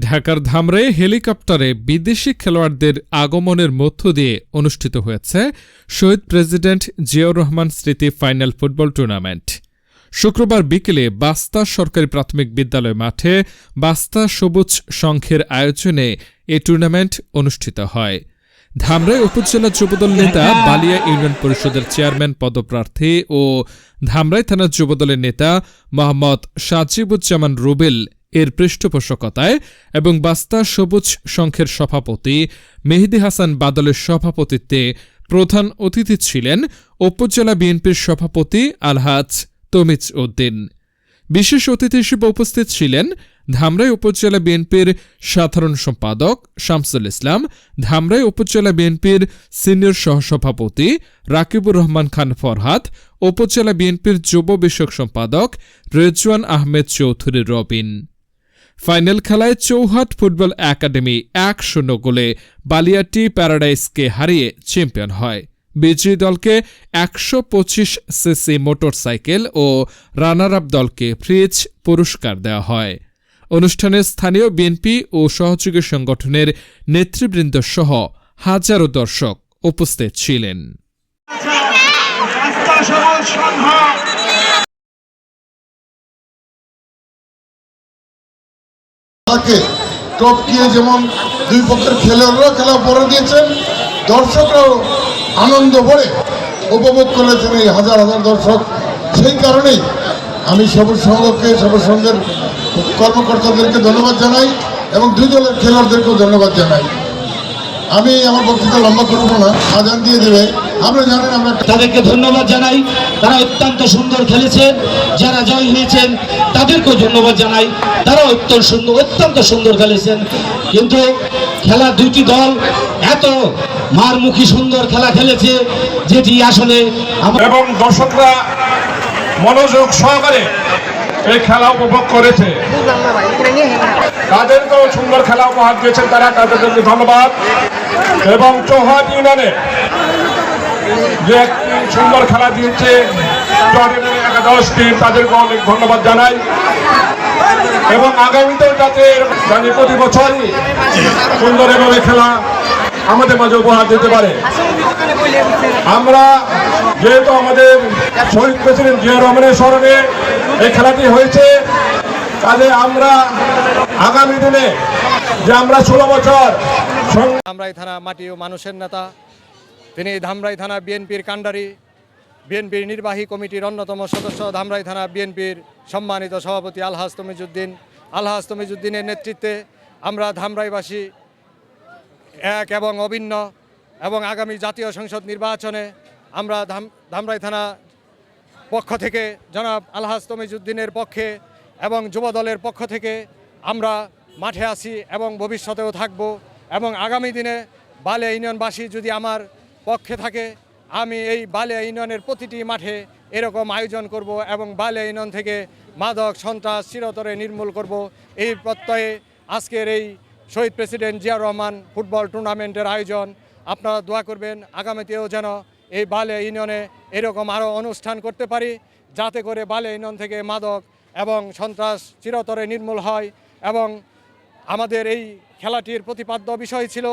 ঢাকার ধামরায় হেলিকপ্টারে বিদেশি খেলোয়াড়দের আগমনের মধ্য দিয়ে অনুষ্ঠিত হয়েছে শহীদ প্রেসিডেন্ট জিয়াউর রহমান স্মৃতি ফাইনাল ফুটবল টুর্নামেন্ট। শুক্রবার বিকেলে বাস্তা সরকারি প্রাথমিক বিদ্যালয় মাঠে বাস্তা সবুজ সংঘের আয়োজনে এ টুর্নামেন্ট অনুষ্ঠিত হয়। ধামরাই উপজেলা যুবদল নেতা বালিয়া ইউনিয়ন পরিষদের চেয়ারম্যান, পদপ্রার্থী ও ধামরাই থানার যুবদলের নেতা মোহাম্মদ সাজিবুজ্জামান রুবেল এর পৃষ্ঠপোষকতায় এবং বাস্তা সবুজ সংঘের সভাপতি মেহেদি হাসান বাদলের সভাপতিত্বে প্রধান অতিথি ছিলেন উপজেলা বিএনপির সভাপতি আলহাজ তমিজ উদ্দিন। বিশেষ অতিথি হিসেবে উপস্থিত ছিলেন ধামরাই উপজেলা বিএনপির সাধারণ সম্পাদক শামসুল ইসলাম, ধামরাই উপজেলা বিএনপির সিনিয়র সহসভাপতি রাকিবুর রহমান খান ফরহাদ, উপজেলা বিএনপির যুব বিষয়ক সম্পাদক রেজওয়ান আহমেদ চৌধুরী রবিন। ফাইনাল খেলায় চৌহাট ফুটবল একাডেমি এক শূন্য গোলে বালিয়াটি প্যারাডাইসকে হারিয়ে চ্যাম্পিয়ন হয়। বিজয়ী দলকে একশো পঁচিশ সিসি মোটরসাইকেল ও রানার আপ দলকে ফ্রিজ পুরস্কার দেওয়া হয়। অনুষ্ঠানে স্থানীয় বিএনপি ও সহযোগী সংগঠনের নেতৃবৃন্দ সহ হাজারো দর্শক উপস্থিত ছিলেন। খেলাকে টপকিয়ে যেমন দুই পক্ষের খেলোয়াড়রাও খেলা পরে দিয়েছেন। দর্শকরাও আনন্দ ভরে উপভোগ করেছেন এই হাজার হাজার দর্শক। সেই কারণেই আমি সবুজ সংঘকে, সবুজ সংঘের কর্মকর্তাদেরকে ধন্যবাদ জানাই এবং দুই দলের খেলোয়াড়দেরকেও ধন্যবাদ জানাই। আমি আমার বক্তৃতা লম্বা করব না আজান দিয়ে দেবে। আপনারা জানেন আমরা তাদেরকে ধন্যবাদ জানাই তারা অত্যন্ত সুন্দর খেলেছে যারা জয় হয়েছেন তাদেরকেও ধন্যবাদ জানাই। তারা অত্যন্ত সুন্দর অত্যন্ত সুন্দর খেলেছেন। কিন্তু খেলা দুটি দল এত মারমুখী সুন্দর খেলা খেলেছে যেটি আসলে এবং দর্শকরা মনোযোগ সহকারে এই খেলা উপভোগ করেছে। তাদেরকেও সুন্দর খেলা উপহার দিয়েছেন তারা তাদেরকে ধন্যবাদ। এবং চৌহাট ইউনিয়নে যে একটি সুন্দর খেলা দিয়েছে। একাদশ টিম তাদেরকে অনেক ধন্যবাদ জানাই। এবং আগামীতেও যাতে জানি প্রতি বছরই সুন্দর এভাবে খেলা আমাদের মাঝে উপহার দিতে পারে। আমরা যেহেতু আমাদের শহীদ প্রেসিডেন্ট জিয়া রহমানের স্মরণে এই খেলাটি হয়েছে কাজে আমরা আগামী দিনে যে আমরা ষোলো বছর ধামরাই থানা মাটি ও মানুষের নেতা, তিনি ধামরাই থানা বিএনপির কাণ্ডারি, বিএনপির নির্বাহী কমিটির অন্যতম সদস্য, ধামরাই থানা বিএনপির সম্মানিত সভাপতি আলহাজ তমিজুদ্দিন। আলহাজ তমিজুদ্দিনের নেতৃত্বে আমরা ধামরাইবাসী এক এবং অভিন্ন এবং আগামী জাতীয় সংসদ নির্বাচনে আমরা ধাম, ধামরাই থানা পক্ষ থেকে জনাব আলহাজ তমিজুদ্দিনের পক্ষে এবং যুবদলের পক্ষ থেকে আমরা মাঠে আসি এবং ভবিষ্যতেও থাকব। এবং আগামী দিনে বালে ইউনিয়নবাসী যদি আমার পক্ষে থাকে, আমি এই বালে ইউনিয়নের প্রতিটি মাঠে এরকম আয়োজন করব এবং বালে ইউনিয়ন থেকে মাদক, সন্ত্রাস, চিরতরে নির্মূল করব। এই প্রত্যয়ে আজকের এই শহীদ প্রেসিডেন্ট জিয়া রহমান ফুটবল টুর্নামেন্টের আয়োজন। আপনারা দোয়া করবেন, আগামীতেও যেন এই বালে ইউনিয়নে এরকম আরও অনুষ্ঠান করতে পারি, যাতে করে বালে ইউনিয়ন থেকে মাদক এবং সন্ত্রাস চিরতরে নির্মূল হয় এবং আমাদের এই খেলাটির প্রতিপাদ্য বিষয় ছিল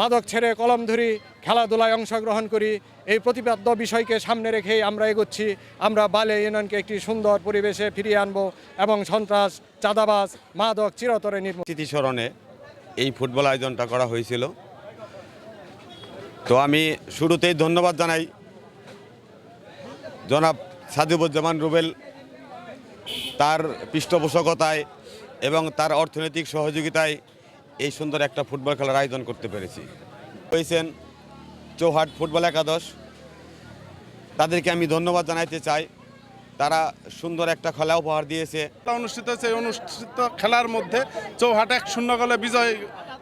মাদক ছেড়ে কলম ধরি, খেলাধুলায় অংশগ্রহণ করি। এই প্রতিপাদ্য বিষয়কে সামনে রেখেই আমরা এগোচ্ছি। আমরা বালে ইউনিয়নকে একটি সুন্দর পরিবেশে ফিরিয়ে আনব এবং সন্ত্রাস, চাঁদাবাজ, মাদক চিরতরে স্মৃতিস্মরণে এই ফুটবল আয়োজনটা করা হয়েছিল। তো আমি শুরুতেই ধন্যবাদ জানাই জনাব সাজিবুজ্জামান রুবেল তার পৃষ্ঠপোষকতায় এবং তার অর্থনৈতিক সহযোগিতায় এই সুন্দর একটা ফুটবল খেলার আয়োজন করতে পেরেছি। হয়েছেন চৌহাট ফুটবল একাদশ। তাদেরকে আমি ধন্যবাদ জানাইতে চাই। তারা সুন্দর একটা খেলা উপহার দিয়েছে। অনুষ্ঠিত হয়েছে অনুষ্ঠিত খেলার মধ্যে চৌহাট এক শূন্য গোলে বিজয়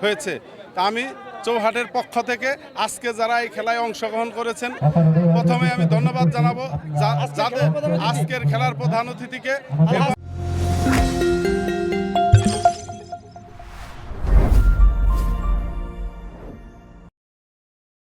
হয়েছে। তা আমি চৌহাটের পক্ষ থেকে আজকে যারা এই খেলায় অংশগ্রহণ করেছেন, প্রথমে আমি ধন্যবাদ জানাব। যাদের আজকের খেলার প্রধান অতিথিকে